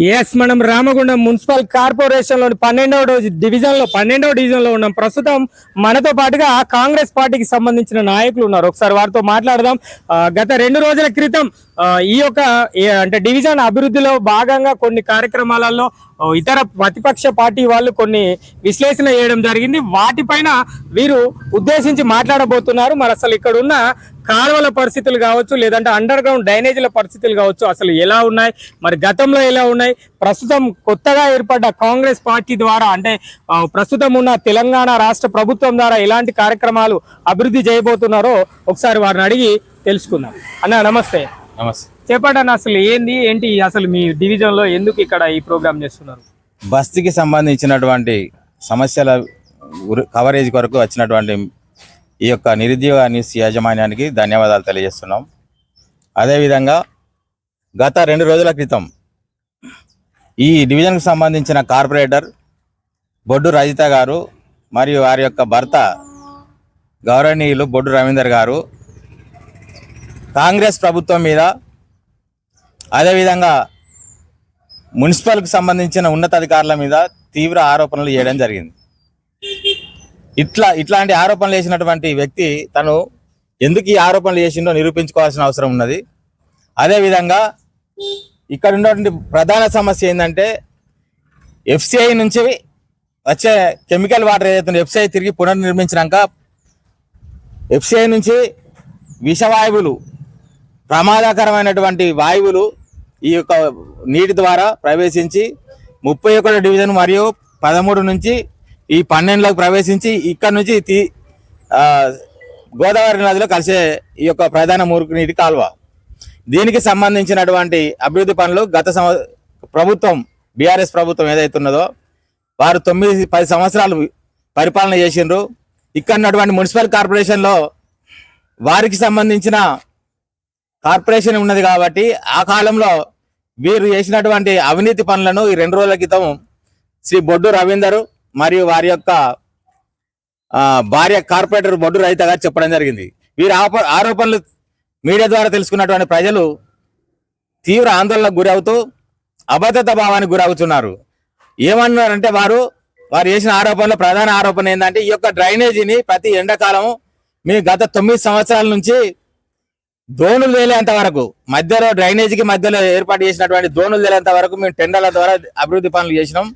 Yes మనం Ramagundam municipal కార్పొరేషన్లోని పన్నెండవ డివిజన్లో పన్నెండవ డివిజన్లో ఉన్నాం. ప్రస్తుతం మనతో పాటుగా కాంగ్రెస్ పార్టీకి సంబంధించిన నాయకులు ఉన్నారు. ఒకసారి వారితో మాట్లాడదాం. గత రెండు రోజుల క్రితం ఈ యొక్క ఏ- అంటే డివిజన్ అభివృద్ధిలో భాగంగా కొన్ని కార్యక్రమాలలో ఇతర ప్రతిపక్ష పార్టీ వాళ్ళు కొన్ని విశ్లేషణ చేయడం జరిగింది. వాటిపైన వీరు ఉద్దేశించి మాట్లాడబోతున్నారు. మరి అసలు ఇక్కడ ఉన్న కాలువల పరిస్థితులు కావచ్చు లేదంటే అండర్ గ్రౌండ్ డ్రైనేజీల పరిస్థితులు కావచ్చు అసలు ఎలా ఉన్నాయి? మరి గతంలో ఎలా ఉన్నాయి? ప్రస్తుతం కొత్తగా ఏర్పడ్డ కాంగ్రెస్ పార్టీ ద్వారా అంటే ప్రస్తుతం ఉన్న తెలంగాణ రాష్ట్ర ప్రభుత్వం ద్వారా ఎలాంటి కార్యక్రమాలు అభివృద్ధి చేయబోతున్నారో ఒకసారి వారిని అడిగి తెలుసుకుందాం. అన్న నమస్తే. నమస్తే. చెప్పండి అసలు ఏంది ఏంటి అసలు మీ డివిజన్లో ఎందుకు ఇక్కడ ఈ ప్రోగ్రామ్ చేస్తున్నారు? బస్తీకి సంబంధించినటువంటి సమస్యల కవరేజ్ కొరకు వచ్చినటువంటి ఈ యొక్క నిరుద్యోగ న్యూస్ యాజమాన్యానికి ధన్యవాదాలు తెలియజేస్తున్నాం. అదేవిధంగా గత రెండు రోజుల క్రితం ఈ డివిజన్కు సంబంధించిన కార్పొరేటర్ బొడ్డు రజిత గారు మరియు వారి యొక్క భర్త గౌరవనీయులు బొడ్డు రవీందర్ గారు కాంగ్రెస్ ప్రభుత్వం మీద అదేవిధంగా మున్సిపల్కి సంబంధించిన ఉన్నతాధికారుల మీద తీవ్ర ఆరోపణలు చేయడం జరిగింది. ఇట్లా ఇట్లాంటి ఆరోపణలు చేసినటువంటి వ్యక్తి తను ఎందుకు ఈ ఆరోపణలు చేసిండో నిరూపించుకోవాల్సిన అవసరం ఉన్నది. అదేవిధంగా ఇక్కడ ఉన్నటువంటి ప్రధాన సమస్య ఏంటంటే ఎఫ్సిఐ నుంచి వచ్చే కెమికల్ వాటర్ ఏదైతే ఎఫ్సిఐ తిరిగి పునర్నిర్మించినాక ఎఫ్సిఐ నుంచి విషవాయువులు ప్రమాదకరమైనటువంటి వాయువులు ఈ యొక్క నీటి ద్వారా ప్రవేశించి ముప్పై ఒకటి డివిజన్ మరియు పదమూడు నుంచి ఈ పన్నెండులోకి ప్రవేశించి ఇక్కడ నుంచి తీ- గోదావరి నదిలో కలిసే ఈ యొక్క ప్రధాన మురుకు నీటి కాలువ. దీనికి సంబంధించినటువంటి అభివృద్ధి పనులు గత సంవ ప్రభుత్వం బీఆర్ఎస్ ప్రభుత్వం ఏదైతే ఉన్నదో వారు తొమ్మిది పది సంవత్సరాలు పరిపాలన చేసిండ్రు. ఇక్కడ ఉన్నటువంటి మున్సిపల్ కార్పొరేషన్లో వారికి సంబంధించిన కార్పొరేషన్ ఉన్నది కాబట్టి ఆ కాలంలో వీరు చేసినటువంటి అవినీతి పనులను ఈ రెండు రోజుల క్రితం శ్రీ బొడ్డు రవీందర్ మరియు వారి యొక్క భార్య కార్పొరేటర్ బొడ్డు రైత గారు చెప్పడం జరిగింది. వీరి ఆప- ఆరోపణలు మీడియా ద్వారా తెలుసుకున్నటువంటి ప్రజలు తీవ్ర ఆందోళనకు గురవుతూ అభద్రత భావానికి గురవుతున్నారు. ఏమన్నారంటే వారు వారు చేసిన ఆరోపణలో ప్రధాన ఆరోపణ ఏంటంటే ఈ యొక్క డ్రైనేజీని ప్రతి ఎండాకాలం మీ గత తొమ్మిది సంవత్సరాల నుంచి దోణులు తేలేంత వరకు మధ్యలో డ్రైనేజీకి మధ్యలో ఏర్పాటు చేసినటువంటి దోణులు తేలేంత వరకు మేము టెండర్ల ద్వారా అభివృద్ధి పనులు చేసినాం.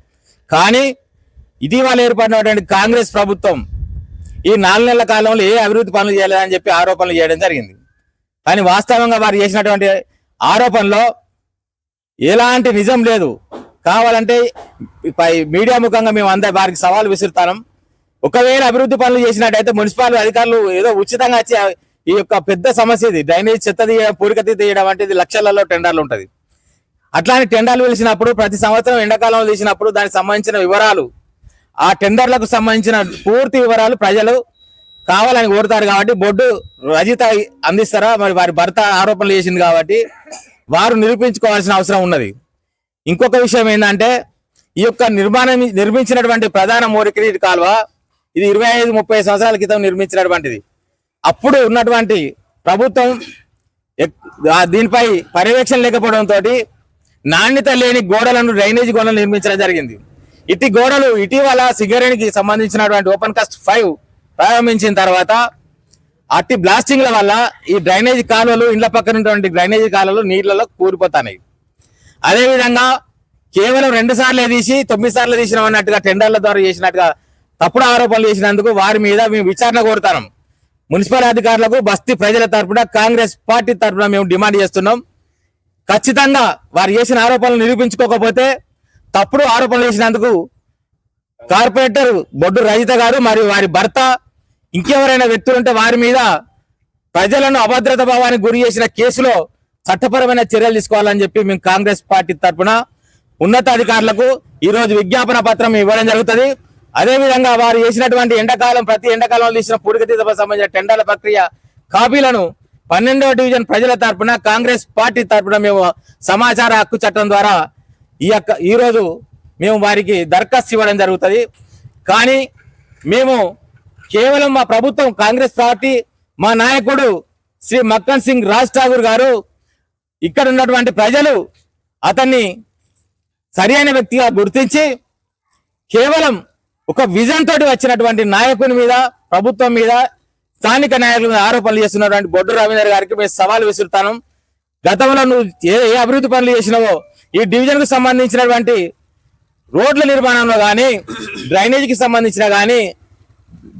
కానీ ఇటీవల ఏర్పడినటువంటి కాంగ్రెస్ ప్రభుత్వం ఈ నాలుగు నెలల కాలంలో ఏ అభివృద్ధి పనులు చేయలేదని చెప్పి ఆరోపణలు చేయడం జరిగింది. కానీ వాస్తవంగా వారు చేసినటువంటి ఆరోపణలో ఎలాంటి నిజం లేదు. కావాలంటే పై మీడియా ముఖంగా మేము అందరి వారికి సవాల్ విసురుతాం. ఒకవేళ అభివృద్ధి పనులు చేసినట్టయితే మున్సిపాలిటీ అధికారులు ఏదో ఉచితంగా వచ్చి ఈ యొక్క పెద్ద సమస్య ఇది. డ్రైనేజ్ చెత్త తీయడం పూరికతి తీయడం అంటే లక్షలలో టెండర్లు ఉంటుంది. అట్లాంటి టెండర్లు పిలిచినప్పుడు ప్రతి సంవత్సరం ఎండాకాలంలో తీసినప్పుడు దానికి సంబంధించిన వివరాలు ఆ టెండర్లకు సంబంధించిన పూర్తి వివరాలు ప్రజలు కావాలని కోరుతారు కాబట్టి బొడ్డు రజిత అందిస్తారా? మరి వారి భర్త ఆరోపణలు చేసింది కాబట్టి వారు నిరూపించుకోవాల్సిన అవసరం ఉన్నది. ఇంకొక విషయం ఏంటంటే ఈ యొక్క నిర్మాణం నిర్మించినటువంటి ప్రధాన మోరికిరీటి కాలువ ఇది ఇరవై ఐదు ముప్పై సంవత్సరాల క్రితం నిర్మించినటువంటిది. అప్పుడు ఉన్నటువంటి ప్రభుత్వం దీనిపై పర్యవేక్షణ లేకపోవడంతో నాణ్యత లేని గోడలను డ్రైనేజీ గోడలు నిర్మించడం జరిగింది. ఇటు గోడలు ఇటీవల సిగరేట్కి సంబంధించినటువంటి ఓపెన్ కాస్ట్ ఫైవ్ ప్రారంభించిన తర్వాత అట్టి బ్లాస్టింగ్ల వల్ల ఈ డ్రైనేజీ కాలువలు ఇండ్ల పక్కన ఉన్నటువంటి డ్రైనేజీ కాలువలు నీళ్ళలో కూరిపోతున్నాయి అదేవిధంగా కేవలం రెండు సార్లు తీసి తొమ్మిది సార్లు తీసినాం అన్నట్టుగా టెండర్ల ద్వారా చేసినట్టుగా తప్పుడు ఆరోపణలు చేసినందుకు వారి మీద మేము విచారణ కోరుతాం మున్సిపల్ అధికారులకు బస్తీ ప్రజల తరపున కాంగ్రెస్ పార్టీ తరపున మేము డిమాండ్ చేస్తున్నాం. ఖచ్చితంగా వారు చేసిన ఆరోపణలు నిరూపించుకోకపోతే తప్పుడు ఆరోపణలు చేసినందుకు కార్పొరేటర్ బొడ్డు రజిత గారు మరియు వారి భర్త ఇంకెవరైనా వ్యక్తులుంటే వారి మీద ప్రజలను అభద్రత భావానికి గురి చేసిన కేసులో చట్టపరమైన చర్యలు తీసుకోవాలని చెప్పి మేము కాంగ్రెస్ పార్టీ తరఫున ఉన్నతాధికారులకు ఈరోజు విజ్ఞాపన పత్రం ఇవ్వడం జరుగుతుంది. అదేవిధంగా వారు చేసినటువంటి ఎండాకాలం ప్రతి ఎండాకాలంలో తీసిన పూడికతీతకు సంబంధించిన టెండర్ల ప్రక్రియ కాపీలను పన్నెండవ డివిజన్ ప్రజల తరపున కాంగ్రెస్ పార్టీ తరపున మేము సమాచార హక్కు చట్టం ద్వారా ఈ యొక్క ఈరోజు మేము వారికి దరఖాస్తు ఇవ్వడం జరుగుతుంది. కానీ మేము కేవలం మా ప్రభుత్వం కాంగ్రెస్ పార్టీ మా నాయకుడు శ్రీ మక్కన్ సింగ్ రాజ్ ఠాగూర్ గారు ఇక్కడ ఉన్నటువంటి ప్రజలు అతన్ని సరి అయిన వ్యక్తిగా గుర్తించి కేవలం ఒక విజన్ తోటి వచ్చినటువంటి నాయకుని మీద ప్రభుత్వం మీద స్థానిక నాయకుల మీద ఆరోపణలు చేస్తున్నటువంటి బొడ్డు రవీందర్ గారికి మేము సవాల్ విసురుతాను. గతంలో నువ్వు ఏ ఏ అభివృద్ధి పనులు చేసినావో ఈ డివిజన్కు సంబంధించినటువంటి రోడ్ల నిర్మాణంలో కానీ డ్రైనేజీకి సంబంధించిన కానీ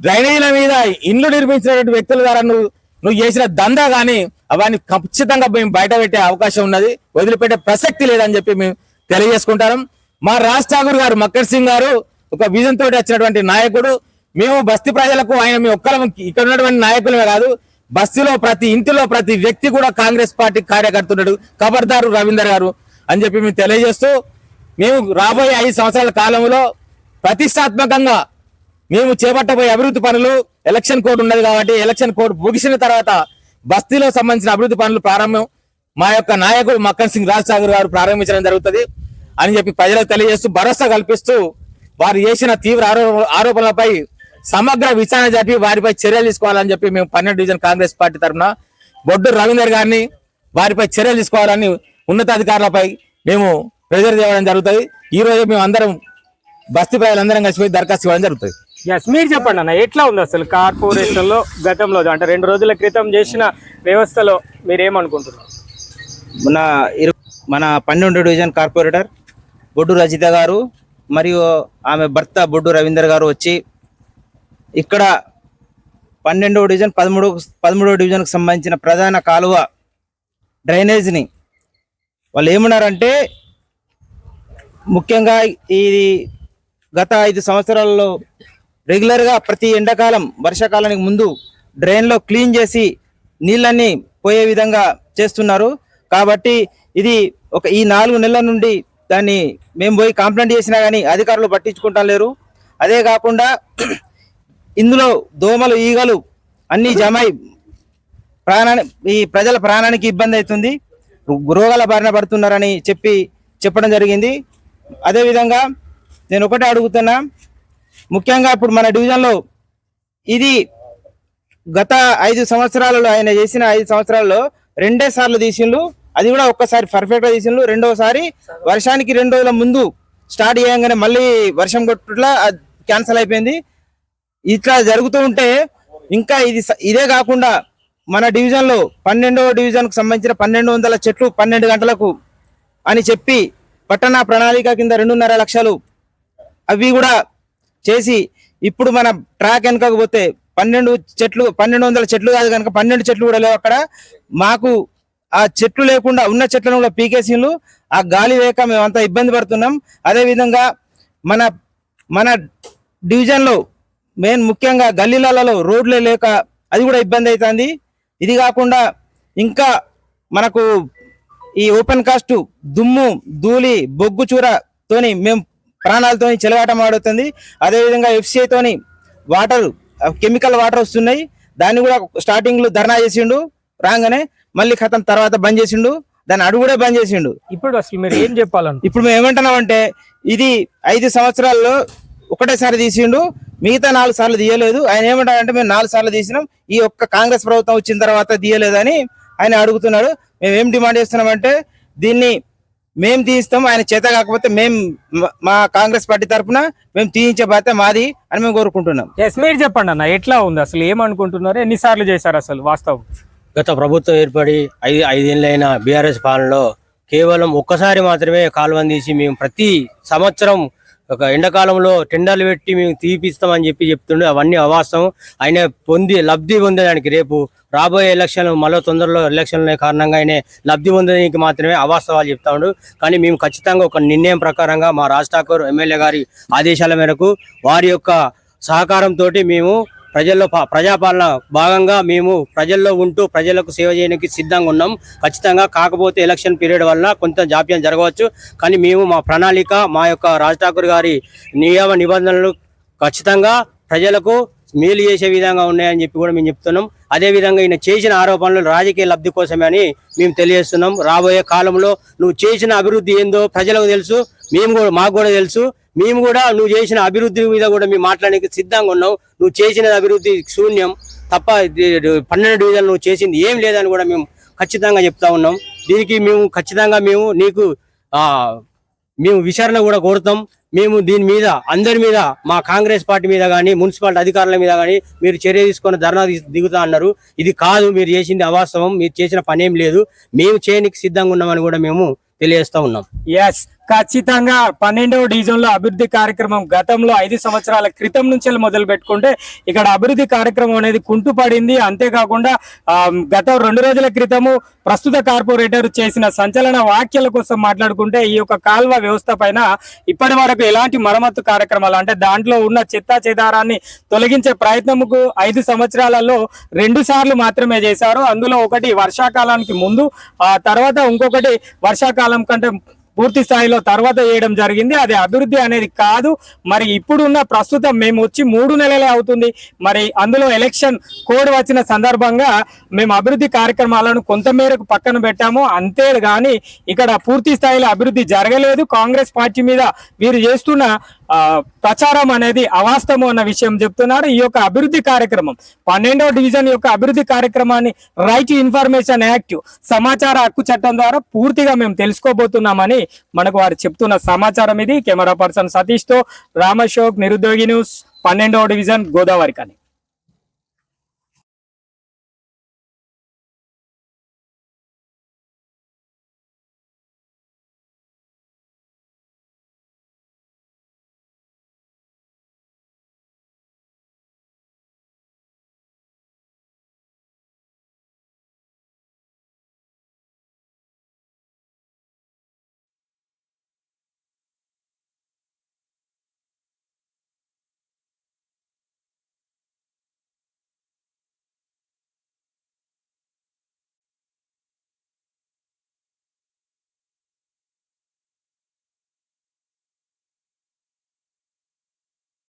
డ్రైనేజీల మీద ఇండ్లు నిర్మించినటువంటి వ్యక్తుల ద్వారా నువ్వు నువ్వు చేసిన దందా కానీ అవన్నీ ఖచ్చితంగా మేము బయట పెట్టే అవకాశం ఉన్నది. వదిలిపెట్టే ప్రసక్తి లేదని చెప్పి మేము తెలియజేసుకుంటాం మా రాజ్ ఠాకూర్ గారు మక్కర్ సింగ్ గారు ఒక విజన్ తోటి వచ్చినటువంటి నాయకుడు. మేము బస్తీ ప్రజలకు ఆయన మీ ఒక్కరం ఇక్కడ ఉన్నటువంటి నాయకులమే కాదు బస్తీలో ప్రతి ఇంటిలో ప్రతి వ్యక్తి కూడా కాంగ్రెస్ పార్టీ కార్యకర్తున్నాడు ఖబర్దారు రవీందర్ గారు అని చెప్పి మేము తెలియజేస్తూ మేము రాబోయే ఐదు సంవత్సరాల కాలంలో ప్రతిష్టాత్మకంగా మేము చేపట్టబోయే అభివృద్ధి పనులు ఎలక్షన్ కోడ్ ఉన్నది కాబట్టి ఎలక్షన్ కోడ్ ముగిసిన తర్వాత బస్తీలో సంబంధించిన అభివృద్ధి పనులు ప్రారంభం. మా యొక్క నాయకుడు మక్కన్ సింగ్ రాజ్ గారు ప్రారంభించడం జరుగుతుంది అని చెప్పి ప్రజలకు తెలియజేస్తూ భరోసా కల్పిస్తూ వారు చేసిన తీవ్ర ఆరో- ఆరోపణలపై సమగ్ర విచారణ జరిపి వారిపై చర్యలు తీసుకోవాలని చెప్పి మేము పన్నెండు డివిజన్ కాంగ్రెస్ పార్టీ తరఫున బొడ్డు రవీందర్ గారిని వారిపై చర్యలు తీసుకోవాలని ఉన్నతాధికారులపై మేము ప్రెజర్ చేయడం జరుగుతుంది. ఈ రోజు మేము అందరం బస్తీ ప్రజలందరం కలిసిపోయి దరఖాస్తు ఇవ్వడం జరుగుతుంది. ఎస్ మీరు చెప్పండి అన్న ఎట్లా ఉంది అసలు కార్పొరేషన్లో గతంలో? అంటే రెండు రోజుల క్రితం చేసిన వ్యవస్థలో మీరేమనుకుంటున్నారు? మన ఇరు మన పన్నెండు డివిజన్ కార్పొరేటర్ బొడ్డు రజిత గారు మరియు ఆమె భర్త బొడ్డు రవీందర్ గారు వచ్చి ఇక్కడ పన్నెండవ డివిజన్ పదమూడు పదమూడవ డివిజన్కు సంబంధించిన ప్రధాన కాలువ డ్రైనేజ్ని వాళ్ళు ఏమన్నారంటే ముఖ్యంగా ఇది గత ఐదు సంవత్సరాల్లో రెగ్యులర్గా ప్రతి ఎండాకాలం వర్షాకాలానికి ముందు డ్రైన్లో క్లీన్ చేసి నీళ్ళన్నీ పోయే విధంగా చేస్తున్నారు. కాబట్టి ఇది ఒక ఈ నాలుగు నెలల నుండి దాన్ని మేము పోయి కంప్లైంట్ చేసినా కానీ అధికారులు పట్టించుకుంటా లేరు. అదే కాకుండా ఇందులో దోమలు ఈగలు అన్ని జమై ప్రాణాన్ని ఈ ప్రజల ప్రాణానికి ఇబ్బంది అవుతుంది. రోగాల బారిన పడుతున్నారని చెప్పి చెప్పడం జరిగింది. అదేవిధంగా నేను ఒకటే అడుగుతున్నా. ముఖ్యంగా ఇప్పుడు మన డివిజన్లో ఇది గత ఐదు సంవత్సరాలలో ఆయన చేసిన ఐదు సంవత్సరాల్లో రెండే సార్లు తీసిండు అది కూడా ఒక్కసారి పర్ఫెక్ట్గా తీసిండ్రు. రెండోసారి వర్షానికి రెండు రోజుల ముందు స్టార్ట్ చేయగానే మళ్ళీ వర్షం కొట్టుట్లా క్యాన్సిల్ అయిపోయింది. ఇట్లా జరుగుతూ ఉంటే ఇంకా ఇది స- ఇదే కాకుండా మన డివిజన్లో పన్నెండవ డివిజన్కు సంబంధించిన పన్నెండు వందల చెట్లు పన్నెండు గంటలకు అని చెప్పి పట్టణ ప్రణాళిక కింద రెండున్నర లక్షలు అవి కూడా చేసి ఇప్పుడు మన ట్రాక్ వెనకపోతే పన్నెండు చెట్లు పన్నెండు వందల చెట్లు కాదు కనుక పన్నెండు చెట్లు కూడా లేవు అక్కడ. మాకు ఆ చెట్లు లేకుండా ఉన్న చెట్లను కూడా పీకేసిండ్లు. ఆ గాలి లేక మేమంతా ఇబ్బంది పడుతున్నాం. అదేవిధంగా మన మన డివిజన్లో మెయిన్ ముఖ్యంగా గల్లీలలో రోడ్లే లేక అది కూడా ఇబ్బంది అవుతుంది ఇది కాకుండా ఇంకా మనకు ఈ ఓపెన్ కాస్ట్ దుమ్ము ధూళి బొగ్గు చూరతోని మేము ప్రాణాలతోని చెలగాటం ఆడుతుంది. అదేవిధంగా FCI వాటర్ కెమికల్ వాటర్ వస్తున్నాయి. దాన్ని కూడా స్టార్టింగ్లో ధర్నా చేసిండు. రాగానే మళ్ళీ ఖతం తర్వాత బంద్ చేసిండు దాన్ని అడుగు కూడా బంద్ చేసిండు. ఇప్పుడు అసలు మీరు ఏం చెప్పాలను ఇప్పుడు మేము ఏమంటున్నామంటే ఇది ఐదు సంవత్సరాల్లో ఒకటేసారి తీసిండు మిగతా నాలుగు సార్లు తీయలేదు. ఆయన ఏమంటారంటే మేము నాలుగు సార్లు తీసినాం ఈ ఒక్క కాంగ్రెస్ ప్రభుత్వం వచ్చిన తర్వాత తీయలేదని ఆయన అడుగుతున్నాడు. మేము ఏం డిమాండ్ చేస్తున్నామంటే దీన్ని మేము తీయిస్తాం ఆయన చేత కాకపోతే మేము మ- మా కాంగ్రెస్ పార్టీ తరఫున మేము తీయించే బాధ్యత మాది అని మేము కోరుకుంటున్నాం. ఎస్ మీరు చెప్పండి అన్న ఎట్లా ఉంది? అసలు ఏమనుకుంటున్నారు? ఎన్నిసార్లు చేశారు అసలు వాస్తవం? గత ప్రభుత్వం ఏర్పడి ఐదు ఐదేళ్ళైన బీఆర్ఎస్ పాలనలో కేవలం ఒక్కసారి మాత్రమే కాలువని తీసి మేము ప్రతి సంవత్సరం ఒక ఎండాకాలంలో టెండర్లు పెట్టి మేము తీపిస్తామని చెప్పి చెప్తుండే. అవన్నీ అవాస్తవం. ఆయన పొంది లబ్ధి పొందడానికి రేపు రాబోయే ఎలక్షన్లు మళ్ళీ తొందరలో ఎలక్షన్ల కారణంగా ఆయన లబ్ధి పొందడానికి మాత్రమే అవాస్తవాలు చెప్తా కానీ మేము ఖచ్చితంగా ఒక నిర్ణయం ప్రకారంగా మా రాజ్ ఠాకూర్ ఎమ్మెల్యే గారి ఆదేశాల మేరకు వారి యొక్క సహకారంతో మేము ప్రజల్లో పా- ప్రజాపాలన భాగంగా మేము ప్రజల్లో ఉంటూ ప్రజలకు సేవ చేయడానికి సిద్ధంగా ఉన్నాం. ఖచ్చితంగా కాకపోతే ఎలక్షన్ పీరియడ్ వలన కొంత జాప్యం జరగవచ్చు. కానీ మేము మా ప్రణాళిక మా యొక్క రాజ్ ఠాకూర్ గారి నియమ నిబంధనలు ఖచ్చితంగా ప్రజలకు మేలు చేసే విధంగా ఉన్నాయని చెప్పి కూడా మేము చెప్తున్నాం. అదే విధంగా ఈయన చేసిన ఆరోపణలు రాజకీయ లబ్ధి కోసమే అని మేము తెలియజేస్తున్నాం. రాబోయే కాలంలో నువ్వు చేసిన అభివృద్ధి ఏందో ప్రజలకు తెలుసు మేము కూడా మాకు కూడా తెలుసు. మేము కూడా నువ్వు చేసిన అభివృద్ధి మీద కూడా మేము మాట్లాడడానికి సిద్ధంగా ఉన్నాం నువ్వు చేసిన అభివృద్ధి శూన్యం తప్ప పన్నెండు డివిజన్లు నువ్వు చేసింది ఏం లేదని కూడా మేము ఖచ్చితంగా చెప్తా ఉన్నాం. దీనికి మేము ఖచ్చితంగా మేము నీకు మేము విచారణ కూడా కోరుతాం. మేము దీని మీద అందరి మీద మా కాంగ్రెస్ పార్టీ మీద కానీ మున్సిపాలిటీ అధికారుల మీద కానీ మీరు చర్య తీసుకొని ధర్నా దిగుతా అన్నారు. ఇది కాదు మీరు చేసింది అవాస్తవం మీరు చేసిన పనేం లేదు. మేము చేయనికి సిద్ధంగా ఉన్నామని కూడా మేము తెలియజేస్తా ఉన్నాం. ఎస్ ఖచ్చితంగా పన్నెండవ డివిజన్లో అభివృద్ధి కార్యక్రమం గతంలో ఐదు సంవత్సరాల క్రితం నుంచి మొదలు పెట్టుకుంటే ఇక్కడ అభివృద్ధి కార్యక్రమం అనేది కుంటుపడింది. అంతేకాకుండా గత రెండు రోజుల క్రితము ప్రస్తుత కార్పొరేటర్ చేసిన సంచలన వ్యాఖ్యల కోసం మాట్లాడుకుంటే ఈ యొక్క కాల్వ వ్యవస్థ పైన ఇప్పటి వరకు ఎలాంటి మరమ్మత్తు కార్యక్రమాలు అంటే దాంట్లో ఉన్న చెత్తా చెదారాన్ని తొలగించే ప్రయత్నముకు ఐదు సంవత్సరాలలో రెండు సార్లు మాత్రమే చేశారు. అందులో ఒకటి వర్షాకాలానికి ముందు ఆ తర్వాత ఇంకొకటి వర్షాకాలం కంటే పూర్తి స్థాయిలో తర్వాత చేయడం జరిగింది. అది అభివృద్ధి అనేది కాదు. మరి ఇప్పుడున్న ప్రస్తుతం మేము వచ్చి మూడు నెలలే అవుతుంది. మరి అందులో ఎలక్షన్ కోడ్ వచ్చిన సందర్భంగా మేము అభివృద్ధి కార్యక్రమాలను కొంతమేరకు పక్కన పెట్టాము. అంతే కానీ ఇక్కడ పూర్తి స్థాయిలో అభివృద్ధి జరగలేదు. కాంగ్రెస్ పార్టీ మీద వీరు చేస్తున్న ప్రచారం అనేది అవాస్తవం అన్న విషయం చెప్తున్నారు. ఈ యొక్క అభివృద్ధి కార్యక్రమం పన్నెండవ డివిజన్ యొక్క అభివృద్ధి కార్యక్రమాన్ని రైట్ ఇన్ఫర్మేషన్ యాక్ట్ సమాచార హక్కు చట్టం ద్వారా పూర్తిగా మేము తెలుసుకోబోతున్నామని మనకు వారు చెప్తున్న సమాచారం ఇది. కెమెరా పర్సన్ సతీష్తో రామశోక్ నిరుద్యోగి న్యూస్ పన్నెండవ డివిజన్ గోదావరి కానీ.